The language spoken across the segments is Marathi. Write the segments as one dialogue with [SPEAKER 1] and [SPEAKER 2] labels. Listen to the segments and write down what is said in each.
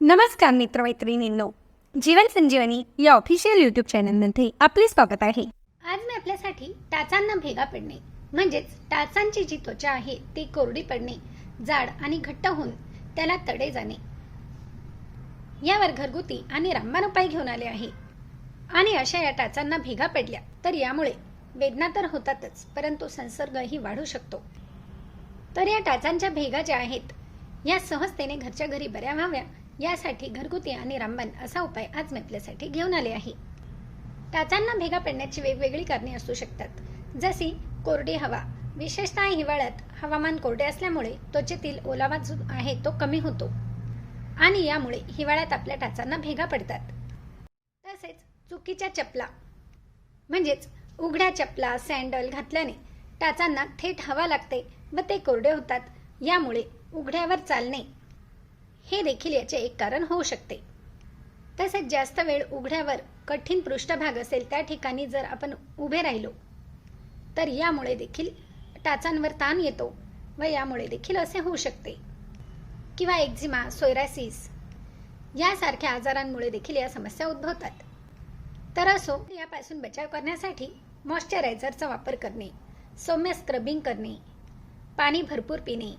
[SPEAKER 1] नमस्कार मित्रमैत्रिणींनो जीवन संजीवनी या ऑफिशियल युट्यूब चॅनलमध्ये आपले स्वागत आहे.
[SPEAKER 2] आज मी आपल्यासाठी टाचांना भेगा पडणे म्हणजेच टाचांची जी त्वचा आहे ती कोरडी पडणे जाड आणि घट्ट होऊन त्याला तडे जाणे. यावर घरगुती आणि रामबाण उपाय घेऊन आले आहे. आणि अशा या टाचांना भेगा पडल्या तर यामुळे वेदना तर होतातच परंतु संसर्गही वाढू शकतो. तर या टाचांच्या भेगा ज्या आहेत या सहजतेने घरच्या घरी बऱ्या व्हाव्या यासाठी घरगुती आणि रामबाण असा उपाय आज मी आपल्यासाठी घेऊन आले आहे. टाचांना भेगा पडण्याची वेगवेगळी कारणे असू शकतात. जशी कोरडी हवा विशेषतः हिवाळ्यात हवामान कोरडे असल्यामुळे त्वचेतील ओलावा जो आहे तो कमी होतो. आणि यामुळे हिवाळ्यात आपल्या टाचांना भेगा पडतात. तसेच चुकीच्या चपला म्हणजेच उघड्या चपला सँडल घातल्याने टाचांना थेट हवा लागते व ते कोरडे होतात. यामुळे उघड्यावर चालणे हे देखील याचे एक कारण होऊ शकते. तसेच जास्त वेळ उघड्यावर कठीण पृष्ठभाग असेल त्या ठिकाणी जर आपण उभे राहिलो तर यामुळे देखील टाचांवर ताण येतो व यामुळे देखील असे होऊ शकते. किंवा एक्झिमा सोयरासिस यासारख्या आजारांमुळे देखील या समस्या उद्भवतात. तर असो यापासून बचाव करण्यासाठी मॉइश्चरायझरचा वापर करणे सौम्य स्क्रबिंग करणे पाणी भरपूर पिणे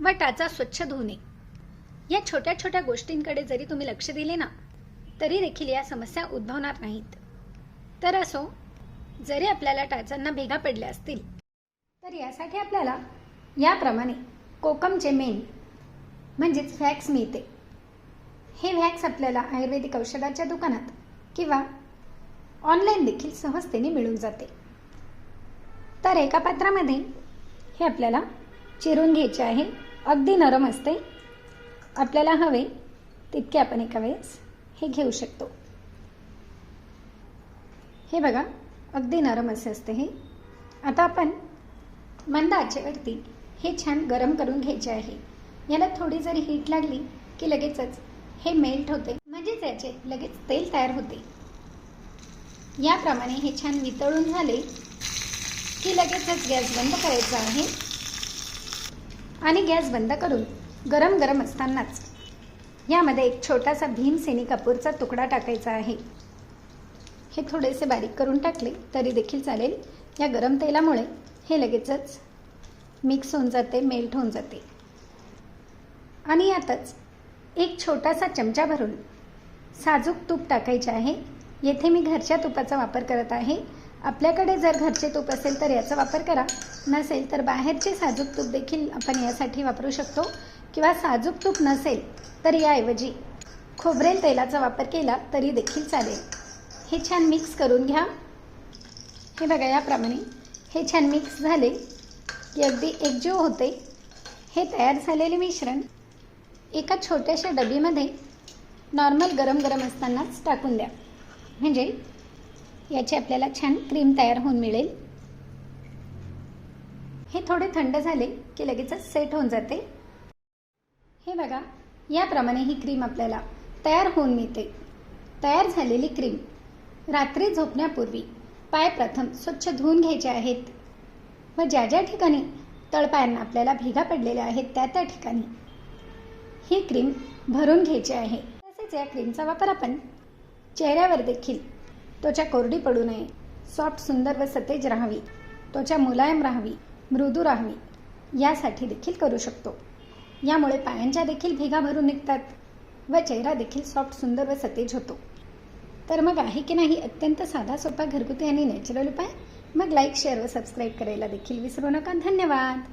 [SPEAKER 2] व टाचा स्वच्छ धुणे. या छोट्या छोट्या गोष्टींकडे जरी तुम्ही लक्ष दिले ना तरी देखील या समस्या उद्भवणार नाहीत. तर असो जरी आपल्याला टाचांना भेगा पडल्या असतील तर यासाठी आपल्याला याप्रमाणे कोकमचे मेन म्हणजेच व्हॅक्स मिळते. हे व्हॅक्स आपल्याला आयुर्वेदिक औषधाच्या दुकानात किंवा ऑनलाईन देखील सहजतेने मिळून जाते. तर एका पात्रामध्ये हे आपल्याला चिरून घ्यायचे आहे. अगदी नरम असते. आपल्याला हवे तितके आपण एका वेळेस हे घेऊ शकतो. हे बघा अगदी नरम असे असते हे. आता आपण मंद आचेवरती हे छान गरम करून घ्यायचे आहे. याला थोडी जरी हीट लागली की लगेचच हे मेल्ट होते. म्हणजेच याचे लगेच तेल तयार होते. याप्रमाणे हे छान वितळून झाले की लगेचच गॅस बंद करायचा आहे. आणि गॅस बंद करून गरम गरम असतानाच यामध्ये एक छोटासा भीमसेनी कपूरचा तुकडा टाकायचा आहे. हे थोडेसे बारीक करून टाकले तरी देखील चालेल. या गरम तेलामुळे हे लगेचच मिक्स होऊन जाते मेल्ट होऊन जाते. आणि यातच एक छोटासा चमचा भरून साजूक तूप टाकायचे आहे. येथे मी घरच्या तुपाचा वापर करत आहे. आपल्याकडे जर घरचे तूप असेल तर याचा वापर करा. नसेल तर बाहेरचे साजूक तूप देखील आपण यासाठी वापरू शकतो. किंवा साजूक तूप नसेल तर याऐवजी खोबरेल तेलाचा वापर केला तरी देखील चालेल. हे छान मिक्स करून घ्या. हे बघा याप्रमाणे. हे छान मिक्स झाले. की अगदी एकजीव होते. हे तयार झालेले मिश्रण एका छोट्याशा डबीमध्ये नॉर्मल गरम गरम असतानाच टाकून द्या. म्हणजे याची आपल्याला छान क्रीम तयार होऊन मिळेल. हे थोडे थंड झाले की लगेचच सेट होऊन जाते. हे बघा याप्रमाणे ही क्रीम आपल्याला तयार होऊन मिळते. तयार झालेली क्रीम रात्री झोपण्यापूर्वी पाय प्रथम स्वच्छ धुवून घ्यायचे आहेत व ज्या ज्या ठिकाणी तळपायांना आपल्याला भेगा पडलेल्या आहेत त्या त्या ठिकाणी ही क्रीम भरून घ्यायची आहे. तसेच या क्रीमचा वापर आपण चेहऱ्यावर देखील. त्वचा कोरडी पडू नये. सॉफ्ट सुंदर व सतेज राहावी. त्वचा मुलायम राहावी मृदू राहावी. यासाठी देखील करू शकतो. यामुळे पायांच्या देखील भेगा भरून निघतात व चेहरा देखील सॉफ्ट सुंदर व सतेज होतो. तर मग आहे की नाही अत्यंत साधा सोपा घरगुती आणि नॅचरल उपाय? मग लाईक शेअर व सबस्क्राईब करायला देखील विसरू नका. धन्यवाद!